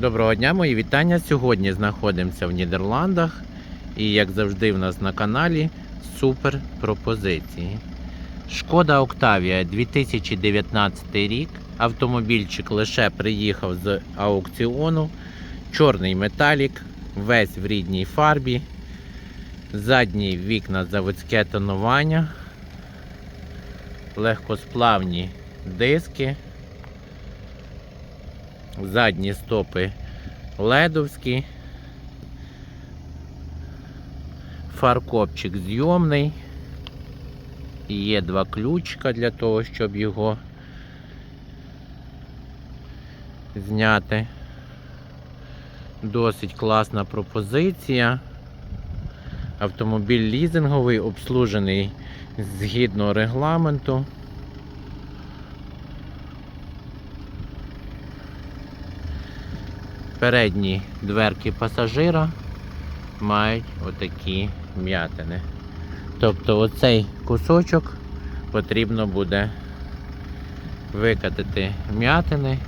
Доброго дня, мої вітання. Сьогодні знаходимося в Нідерландах. І як завжди, в нас на каналі супер пропозиції. Шкода Октавія 2019 рік. Автомобільчик лише приїхав з аукціону. Чорний металік, весь в рідній фарбі. Задні вікна заводське тонування. Легкосплавні диски. Задні стопи ледовські. Фаркопчик зйомний. І Є два ключика для того, щоб його зняти. Досить класна пропозиція. Автомобіль лізинговий, обслужений згідно регламенту. Передні дверки пасажира мають отакі м'ятини. Тобто оцей кусочок потрібно буде викатати м'ятини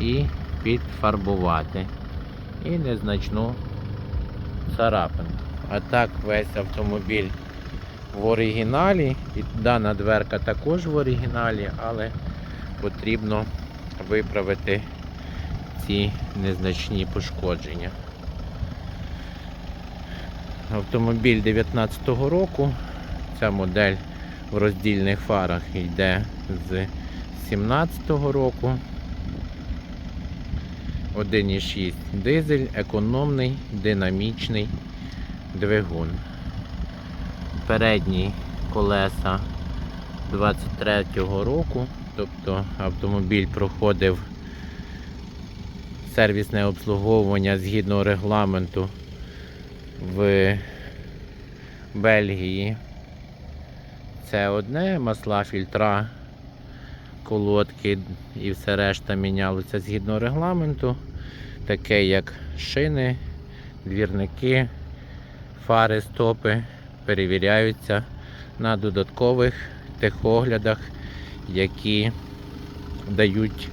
і підфарбувати. І незначну царапинку. А так весь автомобіль в оригіналі. І дана дверка також в оригіналі, але потрібно виправити ці незначні пошкодження. Автомобіль 19-го року. Ця модель в роздільних фарах йде з 17-го року. 1,6 дизель, економний, динамічний двигун. Передні колеса 23-го року, тобто автомобіль проходив сервісне обслуговування згідно регламенту в Бельгії. Це одне, масла, фільтра, колодки і все решта мінялося згідно регламенту, таке як шини, двірники, фари, стопи перевіряються на додаткових техоглядах, які дають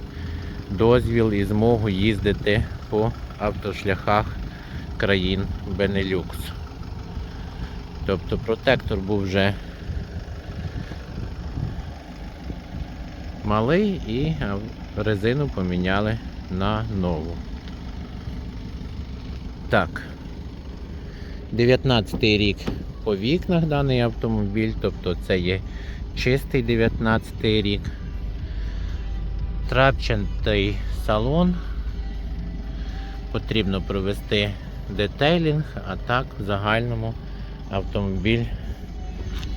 дозвіл і змогу їздити по автошляхах країн Бенелюкс. Тобто протектор був вже малий і резину поміняли на нову. Так. 19 й рік по вікнах даний автомобіль, тобто це є чистий 19 рік. Трапчатий салон. Потрібно провести детейлінг, а так в загальному автомобіль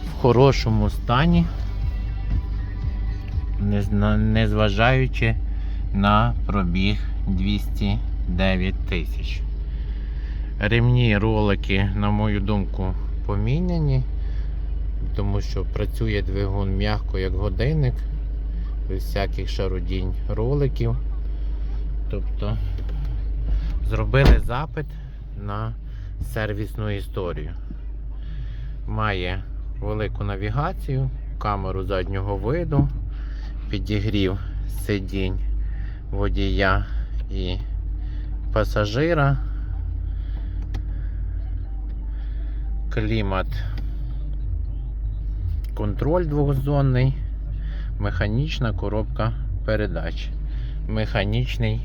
в хорошому стані, незважаючи на пробіг 209 тисяч. Ремні ролики, на мою думку, поміняні, тому що працює двигун м'яко як годинник, без всяких шарудінь роликів. Тобто зробили запит на сервісну історію. Має велику навігацію, камеру заднього виду, підігрів сидінь водія і пасажира. Клімат, контроль двохзонний, механічна коробка передач, механічний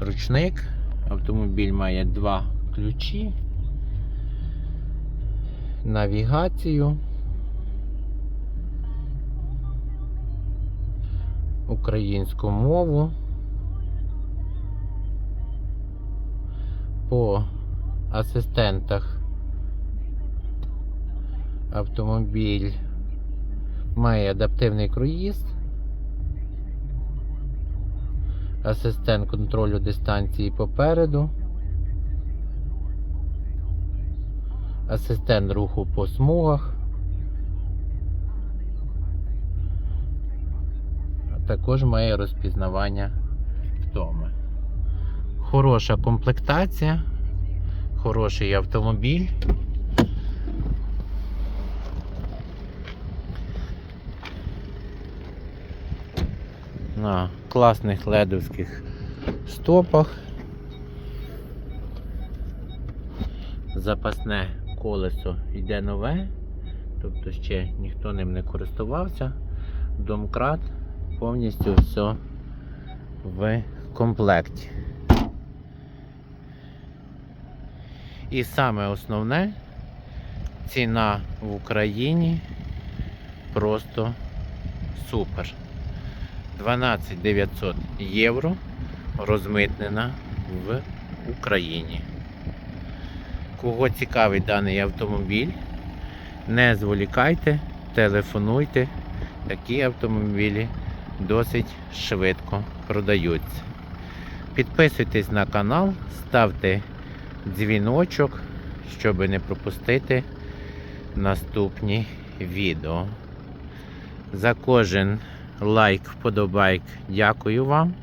ручник. Автомобіль має два ключі, навігацію, українську мову. По асистентах автомобіль має адаптивний круїз, асистент контролю дистанції попереду, асистент руху по смугах, а також має розпізнавання втоми. Хороша комплектація, хороший автомобіль. на класних ледовських стопах. Запасне колесо йде нове, тобто ще ніхто ним не користувався. Домкрат повністю все в комплекті. І саме основне ціна в Україні просто супер. 12 900 євро розмитнена в Україні. Кого цікавий даний автомобіль, не зволікайте, телефонуйте. Такі автомобілі досить швидко продаються. Підписуйтесь на канал, ставте дзвіночок, щоб не пропустити наступні відео. За кожен лайк, вподобайк дякую вам,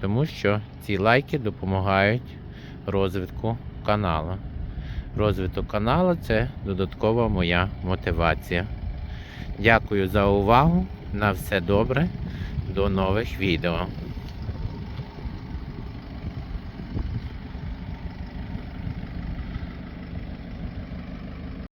тому що ці лайки допомагають розвитку каналу. Розвиток каналу це додаткова моя мотивація. Дякую за увагу. На все добре. До нових відео.